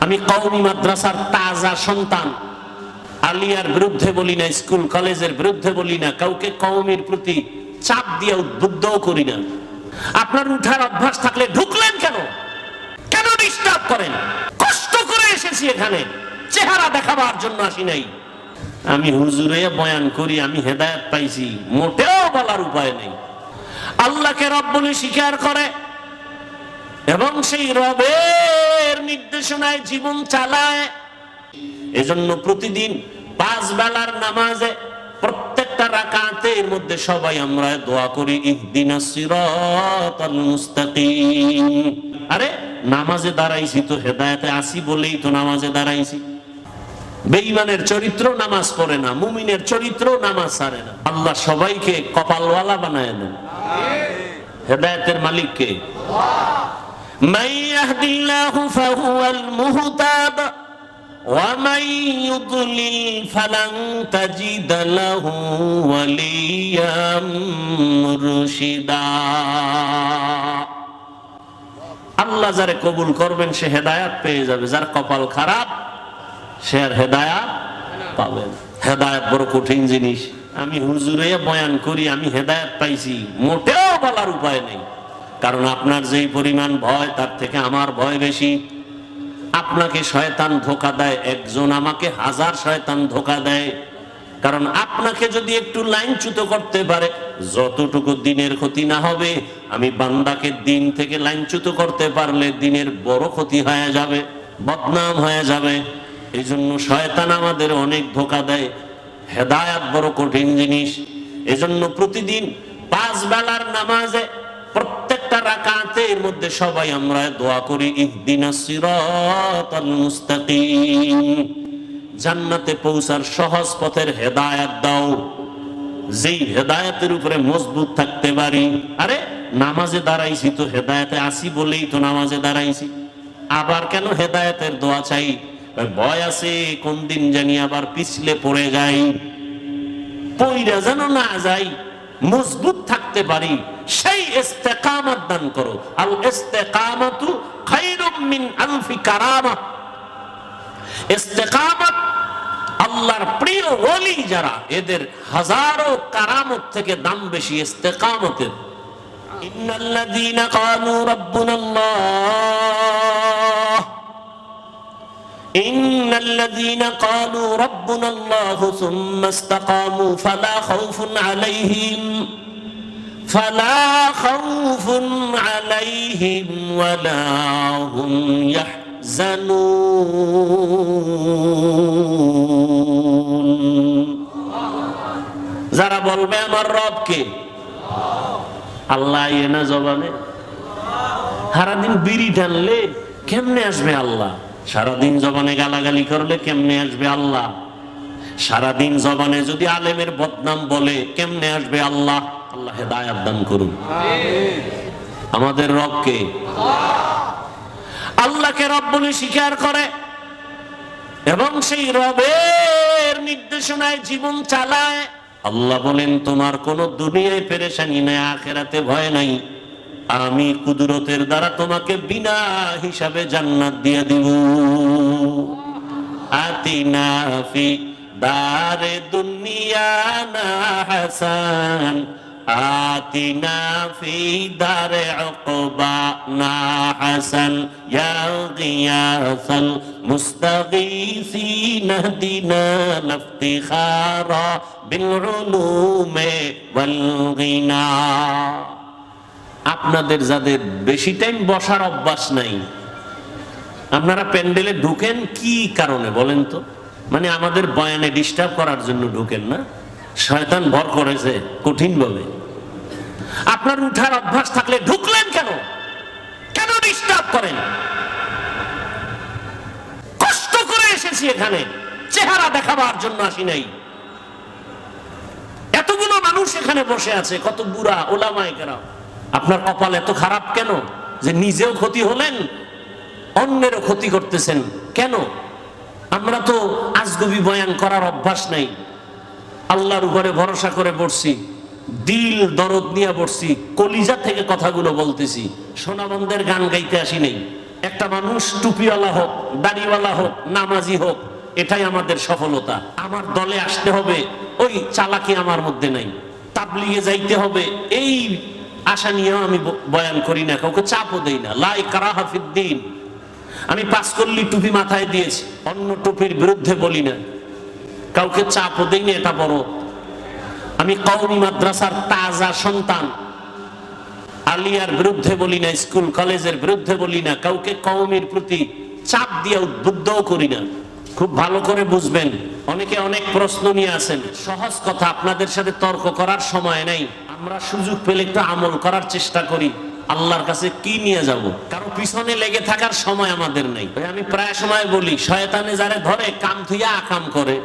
আমি কওমি মাদ্রাসার তাজা সন্তান। আলিয়ার বিরুদ্ধে বলি না, স্কুল, কলেজের বিরুদ্ধে বলি না, কাউকে কওমির প্রতি চাপ দিয়ে উদ্বুদ্ধও করি না। আপনার উঠার অভ্যাস থাকলে ঢুকলেন কেন? কেন ডিস্টার্ব করেন? কষ্ট করে এসেছি এখানে। চেহারা দেখাবার জন্য আসি নাই। আমি হুজুরে বয়ান করি, আমি হেদায়েত পাইছি। মোটেও বলার উপায় নেই। আল্লাহকে রব বলে স্বীকার করে এবং সেই রবের নির্দেশনায় জীবন চালায়। এজন্য প্রতিদিন পাঁচ বেলার নামাজে প্রত্যেকটা রাকাতের মধ্যে সবাই আমরা দোয়া করি, ইহদিনা আরে, নামাজে দাঁড়াইছি তো, হেদায়েতে আসি বলেই তো নামাজে দাঁড়াইছি। বেঈমানের চরিত্র নামাজ পড়ে না, মুমিনের চরিত্র নামাজ সারে না। আল্লাহ সবাইকে কপালওয়ালা বানায় দেন। হেদায়েতের মালিককে। من يهد الله فهو المهتد ومن يضلل فلن تجد له وليا مرشدا আল্লাহ যারে কবুল করবেন সে হেদায়াত পেয়ে যাবে যার কপাল খারাপ সে আর হেদায়াত পাবে না। হেদায়াত বড় কঠিন জিনিস আমি হুজুরে বয়ান করি আমি হেদায়াত পাইছি মোটেও বলার উপায় নেই কারণ আপনার যেই পরিমাণ ভয়, তার থেকে আমার ভয় বেশি। আপনাকে শয়তান ধোকা দেয়, একজন আমাকে হাজার শয়তান ধোকা দেয়। কারণ আপনাকে যদি একটু লাইনচ্যুত করতে পারে, যতটুকু দিনের ক্ষতি না হবে, আমি বান্দাকে দিন থেকে লাইনচ্যুত করতে পারলে দিনের বড় ক্ষতি হয়ে যাবে, বদনাম হয়ে যাবে। এই জন্য শয়তান আমাদের অনেক ধোকা দেয়। হেদায়াত বড় কঠিন জিনিস। এজন্য প্রতিদিন পাঁচ বেলার নামাজে প্রত্যেকটা রাকাতের মধ্যে সবাই আমরা দোয়া করি, ইহদিনা সিরাতাল মুস্তাকিম। জান্নাতে পৌঁছার সহজ পথের হেদায়াত দাও। যেই হেদায়াতের উপরে মজবুত থাকতে পারি। আরে, নামাজে দাঁড়াইছি তো হেদায়াতে আসি বলেই তো নামাজে দাঁড়াইছি। আবার কেন হেদায়াতের দোয়া চাই? ভয় আছে কোন দিন জানি আবার পিছলে পড়ে যাই। পইরা যেন না যাই মজবুত থাকতে পারি, সেই ইস্তেকামত দান করো। আল ইস্তেকামাতু খায়রুম মিন আলফি কারামা। ইস্তেকামত আল্লাহর প্রিয় ওলি যারা, এদের হাজারো কারামত থেকে দাম বেশি ইস্তেকামতের। ইন্নাল্লাযীনা ক্বালু রাব্বুনাল্লাহ। إن الذين قالوا ربنا الله ثم استقاموا فلا خوف عليهم فلا خوف عليهم ولا هم يحزنون যারা বলবে আমার রবকে আল্লাহ এনা জবানে সারাদিন বিড়ি টানলে কেমনে আসবে আল্লাহ সারাদিন জবানে গালাগালি করলে কেমনে আসবে আল্লাহ? সারাদিন জবানে যদি আলেমের বদনাম বলে, কেমনে আসবে আল্লাহ? আল্লাহ হেদায়াত দান করুন। আমাদের রবকে আল্লাহকে রব বলে স্বীকার করে। এবং সেই রবের নির্দেশনায় জীবন চালায়। আল্লাহ বলেন, তোমার কোন দুনিয়ায় পেরেশানি নাই, আখেরাতে ভয় নাই। আমি কুদরতের দ্বারা তোমাকে বিনা হিসাবে জান্নাত দিয়ে দিব। আতিনা ফি দারে দুনিয়া না হাসান। আতিনা ফি দারে উকবা না হাসান। ইয়া গিয়াসাল মুস্তাগীসিন দিনা লাফতিখারা বিল উলুমে ওয়াল গিনা। আপনাদের যাদের বেশি টাইম বসার অভ্যাস নাই, আপনারা প্যান্ডেলে ঢুকেন কি কারণে বলেন তো? মানে আমাদের বয়ানে ডিস্টার্ব করার জন্য ঢুকেন না? শয়তান ভর করেছে, কঠিন ভাবে আপনার উঠার অভ্যাস থাকলে ঢুকলেন কেন? কেন ডিস্টার্ব করেন? কষ্ট করে এসেছি এখানে, চেহারা দেখাবার জন্য আসি নাই। এতগুলো মানুষ এখানে বসে আছে, কত বুড়া, ওলামায় কেন আপনার কপাল এত খারাপ কেন? যে নিজেও ক্ষতি হলেন, অন্যেরও ক্ষতি করতেছেন কেন? আমরা তো আজগবি বয়ান করার অভ্যাস নাই। আল্লাহর উপরে ভরসা করে পড়ছি, দিল দরদ নিয়ে পড়ছি, কলিজা থেকে কথাগুলো বলতেছি সোনাবন্দের গান গাইতে আসি নেই। একটা মানুষ টুপিওয়ালা হোক, দাড়িওয়ালা হোক, নামাজি হোক, এটাই আমাদের সফলতা। আমার দলে আসতে হবে, ওই চালাকি আমার মধ্যে নাই। তাবলিগে যাইতে হবে, এই আশা নিয়েও আমি বয়ান করি না, কাউকে চাপও দেই না। লাই কারাহা ফিদ্দিন আমি পাস করলি টুপি মাথায় দিয়েছি, অন্য টুপির বিরুদ্ধে বলি না। কাউকে চাপও দেই না, এটা বড়। আমি কওমি মাদ্রাসার তাজা সন্তান। আলিয়ার বিরুদ্ধে বলি না, স্কুল, কলেজের বিরুদ্ধে বলি না, কাউকে কওমির প্রতি চাপ দিয়ে উদ্বুদ্ধও করি না। খুব ভালো করে বুঝবেন, অনেকে অনেক প্রশ্ন নিয়ে আসেন সহজ কথা, আপনাদের সাথে তর্ক করার সময় নেই। আমরা সুযোগ পেলে একটু আমল করার চেষ্টা করি। আল্লাহর কাছে কি নিয়ে যাব? কারও পিছনে লেগে থাকার সময় আমাদের নেই। আমি প্রায় সময় বলি, শয়তানে যারা ধরে কাম থুইয়া আকাম করে।